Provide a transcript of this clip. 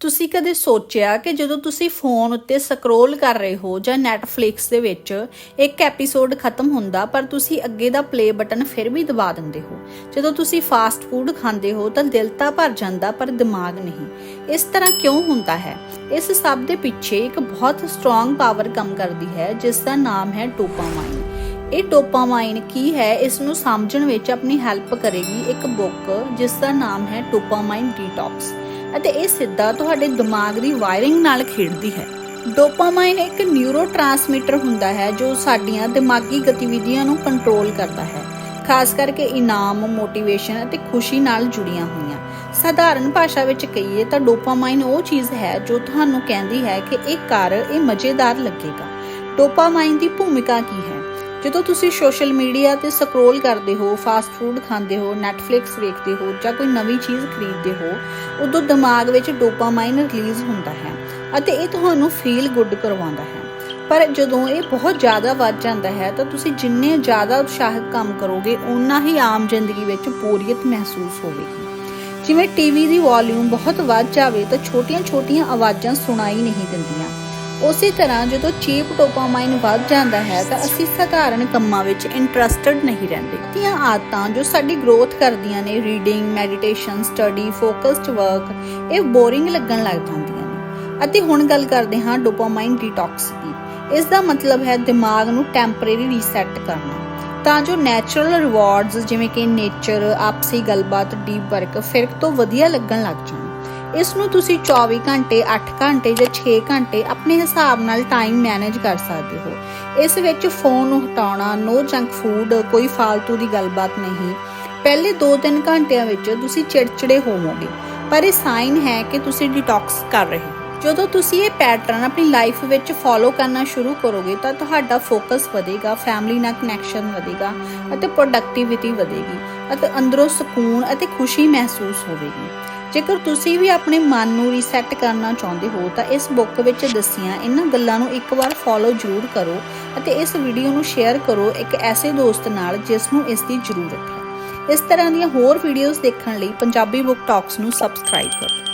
ਤੁਸੀਂ ਕਦੇ ਸੋਚਿਆ ਕਿ ਜਦੋਂ ਤੁਸੀਂ ਫੋਨ ਉੱਤੇ ਸਕਰੋਲ ਕਰ ਰਹੇ ਹੋ ਜਾਂ Netflix ਦੇ ਵਿੱਚ ਇੱਕ ਐਪੀਸੋਡ ਖਤਮ ਹੁੰਦਾ, ਪਰ ਤੁਸੀਂ ਅੱਗੇ ਦਾ ਪਲੇ ਬਟਨ ਫਿਰ ਵੀ ਦਬਾ ਦਿੰਦੇ ਹੋ? ਜਦੋਂ ਤੁਸੀਂ ਫਾਸਟ ਫੂਡ ਖਾਂਦੇ ਹੋ ਤਾਂ ਦਿਲ ਤਾਂ ਭਰ ਜਾਂਦਾ, ਪਰ ਦਿਮਾਗ ਨਹੀਂ। ਇਸ ਤਰ੍ਹਾਂ ਕਿਉਂ ਹੁੰਦਾ ਹੈ? ਇਸ ਸਭ ਦੇ ਪਿੱਛੇ ਇੱਕ ਬਹੁਤ ਸਟਰੋਂਗ ਪਾਵਰ ਕੰਮ ਕਰਦੀ ਹੈ, ਜਿਸ ਦਾ ਨਾਮ ਹੈ ਡੋਪਾਮਾਈਨ ਇਹ ਡੋਪਾਮਾਈਨ ਕੀ ਹੈ? ਇਸ ਨੂੰ ਸਮਝਣ ਵਿੱਚ ਆਪਣੀ ਹੈਲਪ ਕਰੇਗੀ ਇੱਕ ਬੁੱਕ ਜਿਸ ਦਾ ਨਾਮ ਹੈ ਡੋਪਾਮਾਈਨ ਡੀਟੌਕਸ ਅਤੇ ਇਹ ਸਿੱਧਾ ਤੁਹਾਡੇ ਦਿਮਾਗ ਦੀ ਵਾਇਰਿੰਗ ਨਾਲ ਖੇਡਦੀ ਹੈ। ਡੋਪਾਮਾਈਨ ਇੱਕ ਨਿਊਰੋਟ੍ਰਾਂਸਮਿਟਰ ਹੁੰਦਾ ਹੈ ਜੋ ਸਾਡੀਆਂ ਦਿਮਾਗੀ ਗਤੀਵਿਧੀਆਂ ਨੂੰ ਕੰਟਰੋਲ ਕਰਦਾ ਹੈ, ਖਾਸ ਕਰਕੇ ਇਨਾਮ ਮੋਟੀਵੇਸ਼ਨ ਅਤੇ ਖੁਸ਼ੀ ਨਾਲ ਜੁੜੀਆਂ ਹੋਈਆਂ। ਸਾਧਾਰਨ ਭਾਸ਼ਾ ਵਿੱਚ ਕਹੀਏ ਤਾਂ ਡੋਪਾਮਾਈਨ ਉਹ ਚੀਜ਼ ਹੈ ਜੋ ਤੁਹਾਨੂੰ ਕਹਿੰਦੀ ਹੈ ਕਿ ਇਹ ਕਰ, ਇਹ ਮਜ਼ੇਦਾਰ ਲੱਗੇਗਾ। ਡੋਪਾਮਾਈਨ ਦੀ ਭੂਮਿਕਾ ਕੀ ਹੈ? ਜਦੋਂ ਤੁਸੀਂ ਸੋਸ਼ਲ ਮੀਡੀਆ ਤੇ ਸਕਰੋਲ ਕਰਦੇ ਹੋ, ਫਾਸਟ ਫੂਡ ਖਾਂਦੇ ਹੋ ਨੈਟਫਲਿਕਸ ਵੇਖਦੇ ਹੋ ਜਾਂ ਕੋਈ ਨਵੀਂ ਚੀਜ਼ ਖਰੀਦਦੇ ਹੋ, ਉਦੋਂ ਦਿਮਾਗ ਵਿੱਚ ਡੋਪਾਮਾਈਨ ਰਿਲੀਜ਼ ਹੁੰਦਾ ਹੈ ਅਤੇ ਇਹ ਤੁਹਾਨੂੰ ਫੀਲ ਗੁੱਡ ਕਰਵਾਉਂਦਾ ਹੈ। ਪਰ ਜਦੋਂ ਇਹ ਬਹੁਤ ਜ਼ਿਆਦਾ ਵੱਧ ਜਾਂਦਾ ਹੈ, ਤਾਂ ਤੁਸੀਂ ਜਿੰਨੇ ਜ਼ਿਆਦਾ ਉਤਸ਼ਾਹਕ ਕੰਮ ਕਰੋਗੇ ਉਨਾ ਹੀ ਆਮ ਜ਼ਿੰਦਗੀ ਵਿੱਚ ਬੋਰੀਅਤ ਮਹਿਸੂਸ ਹੋਵੇਗੀ। ਜਿਵੇਂ ਟੀਵੀ ਦੀ ਵੋਲਿਊਮ ਬਹੁਤ ਵੱਧ ਜਾਵੇ, ਤਾਂ ਛੋਟੀਆਂ-ਛੋਟੀਆਂ ਆਵਾਜ਼ਾਂ ਸੁਣਾਈ ਨਹੀਂ ਦਿੰਦੀਆਂ। ਉਸੇ ਤਰ੍ਹਾਂ ਜਦੋਂ ਚੀਪ ਡੋਪਾਮਾਈਨ ਵੱਧ ਜਾਂਦਾ ਹੈ ਤਾਂ ਅਸੀਂ ਸਧਾਰਨ ਕੰਮਾਂ ਵਿੱਚ ਇੰਟਰਸਟਡ ਨਹੀਂ ਰਹਿੰਦੇ। ਤੀਆਂ ਆਦਤਾਂ ਜੋ ਸਾਡੀ ਗਰੋਥ ਕਰਦੀਆਂ ਨੇ, reading, meditation, study, focused work, ਇਹ ਬੋਰਿੰਗ ਲੱਗਣ ਲੱਗ ਜਾਂਦੀਆਂ ਨੇ। ਅਤੇ ਹੁਣ ਗੱਲ ਕਰਦੇ ਹਾਂ ਡੋਪਾਮਾਈਨ ਡੀਟੌਕਸ ਦੀ। ਇਸ ਦਾ ਮਤਲਬ ਹੈ ਦਿਮਾਗ ਨੂੰ ਟੈਂਪਰੇਰੀ ਰੀਸੈਟ ਕਰਨਾ। ਤਾਂ ਜੋ ਨੈਚੁਰਲ ਰਿਵਾਰਡਸ ਜਿਵੇਂ ਕਿ ਨੇਚਰ, ਆਪਸੀ ਗੱਲਬਾਤ, ਡੀਪ ਵਰਕ ਫਿਰ ਤੋਂ ਵਧੀਆ ਲੱਗਣ ਲੱਗ ਜਾਣ। ਇਸ ਨੂੰ ਤੁਸੀਂ 24 ਘੰਟੇ 8 ਘੰਟੇ ਜਾਂ 6 ਘੰਟੇ ਆਪਣੇ ਹਿਸਾਬ ਨਾਲ ਟਾਈਮ ਮੈਨੇਜ ਕਰ ਸਕਦੇ ਹੋ। ਇਸ ਵਿੱਚ ਫੋਨ ਨੂੰ ਹਟਾਉਣਾ ਨੋ ਜੰਕ ਫੂਡ ਕੋਈ ਫालतू ਦੀ ਗੱਲਬਾਤ ਨਹੀਂ। ਪਹਿਲੇ 2-3 ਘੰਟਿਆਂ ਵਿੱਚ ਤੁਸੀਂ ਚਿੜਚਿੜੇ ਹੋਵੋਗੇ, ਪਰ ਇਹ ਸਾਈਨ ਹੈ ਕਿ ਤੁਸੀਂ ਡਿਟੌਕਸ ਕਰ ਰਹੇ ਹੋ। ਜਦੋਂ ਤੁਸੀਂ ਇਹ ਪੈਟਰਨ ਆਪਣੀ ਲਾਈਫ ਵਿੱਚ ਫੋਲੋ ਕਰਨਾ ਸ਼ੁਰੂ ਕਰੋਗੇ, ਤਾਂ ਤੁਹਾਡਾ ਫੋਕਸ ਵਧੇਗਾ ਫੈਮਿਲੀ ਨਾਲ ਕਨੈਕਸ਼ਨ ਵਧੇਗਾ ਅਤੇ ਪ੍ਰੋਡਕਟਿਵਿਟੀ ਵਧੇਗੀ ਅਤੇ ਅੰਦਰੋਂ ਸਕੂਨ ਅਤੇ ਖੁਸ਼ੀ ਮਹਿਸੂਸ ਹੋਵੇਗੀ। ਜੇਕਰ ਤੁਸੀਂ ਵੀ ਆਪਣੇ ਮਨ ਨੂੰ ਰੀਸੈਟ ਕਰਨਾ ਚਾਹੁੰਦੇ ਹੋ, ਤਾਂ ਇਸ ਬੁੱਕ ਵਿੱਚ ਦੱਸੀਆਂ ਇਹਨਾਂ ਗੱਲਾਂ ਨੂੰ ਇੱਕ ਵਾਰ ਫੋਲੋ ਜ਼ਰੂਰ ਕਰੋ ਅਤੇ ਇਸ ਵੀਡੀਓ ਨੂੰ ਸ਼ੇਅਰ ਕਰੋ ਇੱਕ ਐਸੇ ਦੋਸਤ ਨਾਲ ਜਿਸ ਨੂੰ ਇਸ ਦੀ ਜ਼ਰੂਰਤ ਹੈ। ਇਸ ਤਰ੍ਹਾਂ ਦੀਆਂ ਹੋਰ ਵੀਡੀਓਜ਼ ਦੇਖਣ ਲਈ ਪੰਜਾਬੀ ਬੁੱਕ ਟਾਕਸ ਨੂੰ ਸਬਸਕ੍ਰਾਈਬ ਕਰੋ।